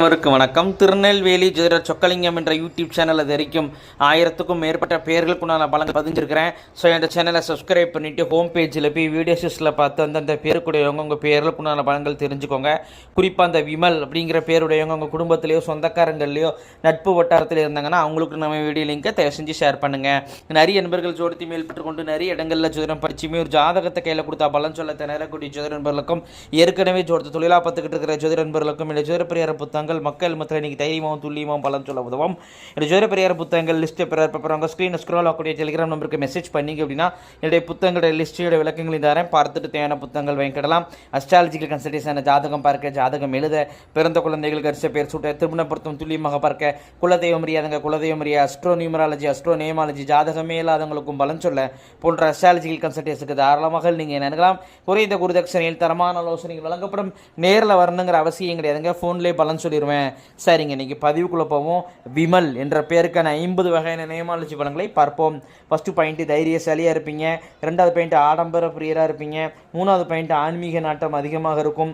அனைவருக்கும் வணக்கம். திருநெல்வேலி ஜோதிட சொக்கலிங்கம் என்ற யூடியூப் சேனல் அது வரைக்கும் ஆயிரத்துக்கும் மேற்பட்ட பேர்களுக்கு நான் பலங்க பதிஞ்சிருக்கிறேன். ஸோ இந்த சேனலை சப்ஸ்கிரைப் பண்ணிவிட்டு ஹோம் பேஜில் போய் வீடியோஸில் பார்த்து அந்தந்த பேருக்குடையவங்க உங்கள் பேர்களுக்கு நான் பலன்கள் தெரிஞ்சுக்கோங்க. குறிப்பாக அந்த விமல் அப்படிங்கிற பேருடையவங்க உங்கள் குடும்பத்திலேயோ சொந்தக்காரங்கள்லையோ நட்பு வட்டாரத்தில் இருந்தாங்கன்னா அவங்களுக்கு நம்ம வீடியோ லிங்கை தயவு செஞ்சு ஷேர் பண்ணுங்கள் நிறைய நண்பர்கள் ஜோடித்து மேல் பெற்றுக்கொண்டு நிறைய இடங்களில் ஜோதிடம் படிச்சுமே ஒரு ஜாதகத்தை கையில் கொடுத்தா பலன் சொல்ல திணறக்கூடிய ஜோதிட நண்பர்களுக்கும் ஏற்கனவே ஜோதிட தொழிலாக பார்த்துக்கிட்டு இருக்கிற ஜோதிட நண்பர்களுக்கும் இல்லை ஜோதிட பெரியார புத்தகங்கள் மக்கள் மத்தியில் இன்னைக்கு தைரியமாகவும் துல்லியமாகவும் பலன் சொல்ல உதவும். என்னுடைய ஜோர பெரியார் புத்தகங்கள் லிஸ்ட்டு பிறர். பெறவங்க ஸ்க்ரீன் ஸ்க்ரோல் ஆகக்கூடிய டெலிகிராம் நம்பருக்கு மெசேஜ் பண்ணீங்க அப்படின்னா என்னுடைய புத்தகங்களுடைய லிஸ்ட்டோட விளக்கங்களையும் தரேன் பார்த்துட்டு தேவையான புத்தகங்கள் வாங்கிக்கிடலாம் அஸ்ட்ராலஜிக்கல் கன்சல்டேஷன் ஜாதகம் பார்க்க ஜாதகம் எழுத பிறந்த குழந்தைகளுக்கு அரிச பேர் சூட்ட திருமணப்படுத்தும் துல்லியமாக பார்க்க குலதெய்வம் அறியாதங்க குலதெய்வம் அறியா அஸ்ட்ரோ நியூமராலஜி அஸ்ட்ரோ நேமாலஜி ஜாதகமே இல்லாதவங்களுக்கும் பலன் சொல்ல போன்ற அஸ்ட்ராலஜிக்கல் கன்சல்டேஷனுக்கு தாராளமாக நீங்கள் நினைக்கலாம் குறைந்த குருதட்சணையில் தரமான ஆலோசனைகள் வழங்கப்படும். நேரில் வரணுங்கிற அவசியம் கிடையாதுங்க. ஃபோன்லேயே பலன் சொல்லிடுவேன் சரிங்க இன்னைக்கு பதிவுக்குள்ளே போவோம். விமல் என்ற பேருக்கான ஐம்பது வகையான நியமாலஜி பலன்களை பார்ப்போம். ஃபஸ்ட்டு பாயிண்ட்டு தைரியசாலியாக இருப்பீங்க. ரெண்டாவது பாயிண்ட் ஆடம்பர பிரியராக இருப்பீங்க. மூணாவது பாயிண்ட் ஆன்மீக நாட்டம் அதிகமாக இருக்கும்.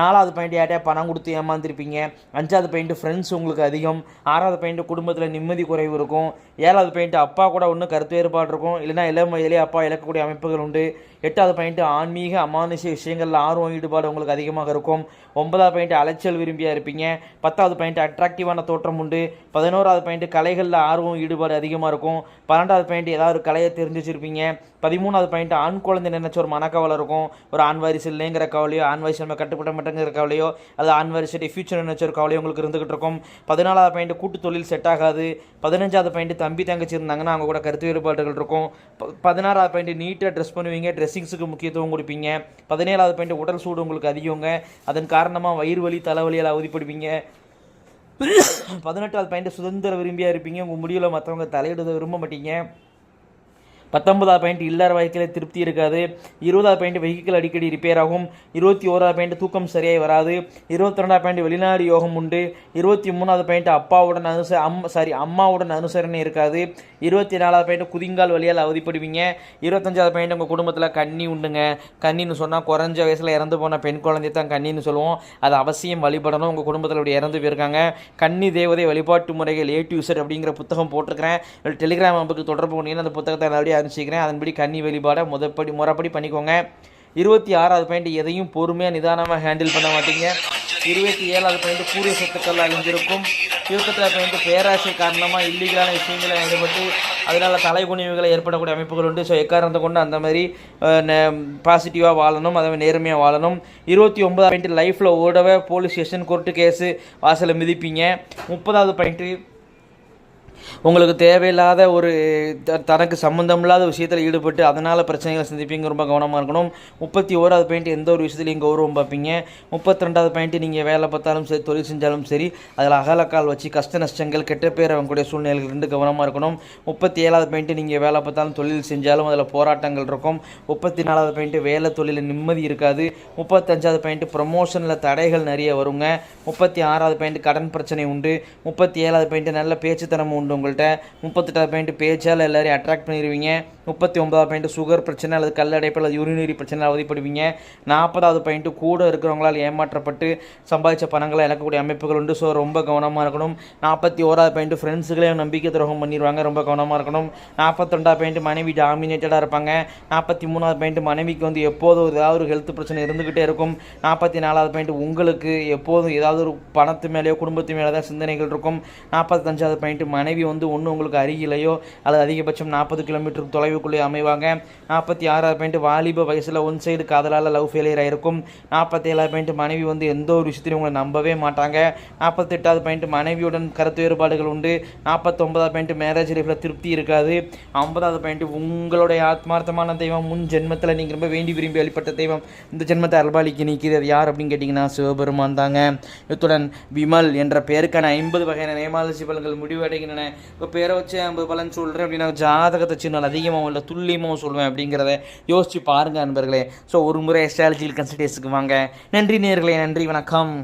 நாலாவது பாயிண்ட் யார்ட்டையா பணம் கொடுத்து ஏமாந்துருப்பீங்க. அஞ்சாவது பாயிண்ட் ஃப்ரெண்ட்ஸ் உங்களுக்கு அதிகம். ஆறாவது பாயிண்ட் குடும்பத்தில் நிம்மதி குறைவு இருக்கும். ஏழாவது பாயிண்ட் அப்பா கூட ஒன்றும் கருத்து வேறுபாடு இருக்கும். இல்லைன்னா இளம் வயதிலே அப்பா இழக்கக்கூடிய அமைப்புகள் உண்டு. எட்டாவது பாயிண்ட் ஆன்மீக அமானுஷ விஷயங்களில் ஆர்வம் ஈடுபாடு உங்களுக்கு அதிகமாக இருக்கும். ஒன்பதாவது பாயிண்ட் அலைச்சல் விரும்பியா இருப்பீங்க. பத்தாவது பாயிண்ட் அட்ராக்டிவான தோற்றம் உண்டு. பதினோராவது பாயிண்ட் கலைகளில் ஆர்வம் ஈடுபாடு அதிகமாக இருக்கும். பன்னெண்டாவது பாயிண்ட் ஏதாவது ஒரு கலையை தெரிஞ்சு வச்சுருப்பீங்க. பதிமூணாவது பாயிண்ட் ஆண் குழந்தை நினைச்ச ஒரு மனக்கவலை இருக்கும். ஒரு ஆண் வாரிசு இல்லைங்கிற கவலையோ ஆண் வாரிசு நம்ம கட்டுப்பட மாட்டேங்கிற கவலையோ அது ஆண் வாரிசுடைய ஃபியூச்சர் நினைச்ச ஒரு கவலையோ உங்களுக்கு இருந்துகிட்டு இருக்கும். பதினாலாவது பாயிண்ட் கூட்டு தொழில் செட் ஆகாது. பதினஞ்சாவது பாயிண்ட் தம்பி தங்கச்சி இருந்தாங்கன்னா அவங்க கூட கருத்து வேறுபாடுகள் இருக்கும். ப- பதினாறாவது பாயிண்ட் நீட்டாக ட்ரெஸ் பண்ணுவீங்க. ட்ரெஸ்ஸிங்ஸுக்கு முக்கியத்துவம் கொடுப்பீங்க. பதினேழாவது பாயிண்ட் உடல் சூடு உங்களுக்கு அதிகங்க. அதன் காரணமாக வயிறு வலி தலைவலியால் அவதிப்படுவீங்க. பதினெட்டாவது பாயிண்ட் சுதந்திர விரும்பியா இருப்பீங்க. உங்கள் முடிவில் மற்றவங்க தலையிட விரும்ப மாட்டீங்க. பத்தொன்பதாவது பாயிண்ட் இல்லற வாழ்க்கையில் திருப்தி இருக்காது. இருபதாவது பாயிண்ட் வெஹிக்கிள் அடிக்கடி ரிப்பேர் ஆகும். இருபத்தி ஓராவது பாயிண்ட் தூக்கம் சரியாய் வராது. இருபத்தி ரெண்டாவது பாயிண்ட் வெளிநாடு யோகம் உண்டு. இருபத்தி மூணாவது பாயிண்ட் அப்பாவுடன் அனுச அம் சாரி அம்மாவுடன் அனுசரணை இருக்காது. இருபத்தி நாலாவது பாயிண்ட் குதிங்கால் வழியால் அவதிப்படுவீங்க. இருபத்தஞ்சாவது பாயிண்ட் உங்கள் குடும்பத்தில் கண்ணி உண்டுங்க. கண்ணின்னு சொன்னால் குறைஞ்ச வயசில் இறந்து போன பெண் குழந்தை தான் கண்ணின்னு சொல்லுவோம். அது அவசியம் வழிபடணும். உங்கள் குடும்பத்தில் இப்படி இறந்து போயிருக்காங்க. கன்னி தேவதை வழிபாட்டு முறைகள் ஏ டு இசட் அப்படிங்கிற புத்தகம் போட்டிருக்கிறேன். டெலிகிராம் அமைப்புக்கு தொடர்பு பண்ணிங்கன்னா அந்த புத்தகத்தை நல்லபடியாக அனுப்பிச்சிக்கிறேன் அதன்படி கன்னி வழிபாடை முதப்படி முறைப்படி பண்ணிக்கோங்க. இருபத்தி ஆறாவது பாயிண்ட் எதையும் பொறுமையாக நிதானமாக ஹேண்டில் பண்ண மாட்டீங்க. இருபத்தி ஏழாவது பாயிண்ட் கூரிய சொத்துக்கள் அழிஞ்சிருக்கும். இருபத்தெட்டாவது பாயிண்ட் பேராசை காரணமாக இல்லீகலான விஷயங்களை ஈடுபட்டு அதனால் தலைகுனிவுகளை ஏற்படக்கூடிய அமைப்புகள் உண்டு. ஸோ எக்காரணத்தை கொண்டு அந்த மாதிரி பாசிட்டிவாக வாழணும். அதை நேர்மையாக வாழணும். இருபத்தி ஒன்பதாவது பாயிண்ட் லைஃப்பில் ஓடவே போலீஸ் ஸ்டேஷன் கோர்ட்டு கேஸு வாசலை மிதிப்பீங்க. முப்பதாவது பாயிண்ட்டு உங்களுக்கு தேவையில்லாத ஒரு த- தனக்கு சம்மந்தமில்லாத விஷயத்தில் ஈடுபட்டு அதனால் பிரச்சனைகளை சந்திப்பீங்க. ரொம்ப கவனமாக இருக்கணும். முப்பத்தி ஓராவது பாயிண்ட் எந்த ஒரு விஷயத்துலையும் கௌரவம் பார்ப்பீங்க. முப்பத்தி ரெண்டாவது பாயிண்ட் நீங்கள் வேலை பார்த்தாலும் சரி தொழில் செஞ்சாலும் சரி அதில் அகலக்கால் வச்சு கஷ்ட நஷ்டங்கள் கெட்ட பேர் அவங்களுடைய சூழ்நிலைகள் ரெண்டு கவனமாக இருக்கணும். முப்பத்தி ஏழாவது பாயிண்ட் நீங்கள் வேலை பார்த்தாலும் தொழில் செஞ்சாலும் அதில் போராட்டங்கள் இருக்கும். முப்பத்தி நாலாவது பாயிண்ட் வேலை தொழிலில் நிம்மதி இருக்காது. முப்பத்தஞ்சாவது பாயிண்ட் ப்ரமோஷனில் தடைகள் நிறைய வருங்க. முப்பத்தி ஆறாவது பாயிண்ட் கடன் பிரச்சனை உண்டு. முப்பத்தி ஏழாவது பாயிண்ட் நல்ல பேச்சுத்தனம் உண்டு. உங்கள்கிட்ட. முப்பத்தெட்டாவது பாயிண்ட் பேச்சால் எல்லோரையும் அட்ராக்ட் பண்ணிடுவீங்க முப்பத்தி ஒன்பதாவது பாயிண்ட் சுகர் பிரச்சனை அல்லது கல்லடைப்பு அல்லது யூரினரி பிரச்சனை அவதிப்படுவீங்க. நாற்பதாவது பாயிண்ட்டு கூட இருக்கிறவங்களால் ஏமாற்றப்பட்டு சம்பாதிச்ச பணங்களை இழக்கக்கூடிய அமைப்புகள் உண்டு. ஸோ ரொம்ப கவனமாக இருக்கணும். நாற்பத்தி ஓராவது பாயிண்ட் ஃப்ரெண்ட்ஸுகளையும் நம்பிக்கை துரோகம் பண்ணிடுவாங்க. ரொம்ப கவனமாக இருக்கணும். நாற்பத்தொண்டாவது பாயிண்ட் மனைவி டாமினேட்டடாக இருப்பாங்க. நாற்பத்தி மூணாவது பாயிண்ட் மனைவிக்கு வந்து எப்போதும் ஒரு ஏதாவது ஒரு ஹெல்த் பிரச்சனை இருந்துக்கிட்டே இருக்கும். நாற்பத்தி நாலாவது பாயிண்ட் உங்களுக்கு எப்போதும் ஏதாவது ஒரு பணத்து மேலேயோ குடும்பத்து மேலே தான் சிந்தனைகள் இருக்கும். நாற்பத்தஞ்சாவது பாயிண்ட் மனைவி வந்து ஒன்று உங்களுக்கு அருகிலேயோ அல்லது அதிகபட்சம் நாற்பது கிலோமீட்டருக்கு தொலைவுக்குள்ளே அமைவாங்க. நாற்பத்தி ஆறாவது பாயிண்ட் வாலிப வயசில் ஒன் சைடு காதலால் லவ் ஃபெயிலியர் ஆகிருக்கும் நாற்பத்தி ஏழாவது பாயிண்ட் மனைவி வந்து எந்த ஒரு விஷயத்திலையும் உங்களை நம்பவே மாட்டாங்க. நாற்பத்தெட்டாவது பாயிண்ட் மனைவியுடன் கருத்து வேறுபாடுகள் உண்டு. நாற்பத்தொம்பதாவது பாயிண்ட் மேரேஜ் லைஃப்பில் திருப்தி இருக்காது. ஐம்பதாவது பாயிண்ட் உங்களுடைய ஆத்மார்த்தமான தெய்வம் முன் ஜென்மத்தில் நீங்கள் ரொம்ப வேண்டி விரும்பி வழிபட்ட தெய்வம். இந்த ஜென்மத்தை அல்பாலிக்கு நிற்கிறது யார் அப்படின்னு கேட்டிங்கன்னா சிவபெருமான் தாங்க. இத்துடன் விமல் என்ற பெயருக்கான ஐம்பது வகையான நேமாலஜி பலன்கள் முடிவடைகின்றன. இப்போ பேரை வச்சு ஐம்பது பலன் சொல்கிறேன் அப்படின்னா ஜாதகத்தை சின்னால் அதிகமாகவும் இல்லை துல்லியமாகவும் சொல்லுவேன் அப்படிங்கிறத யோசிச்சு பாருங்க நண்பர்களே. ஸோ ஒரு முறை எஸ்ட்ராலஜிக்கல் கன்சல்டேஷனுக்கு வாங்க நன்றி நேர்களே நன்றி வணக்கம்.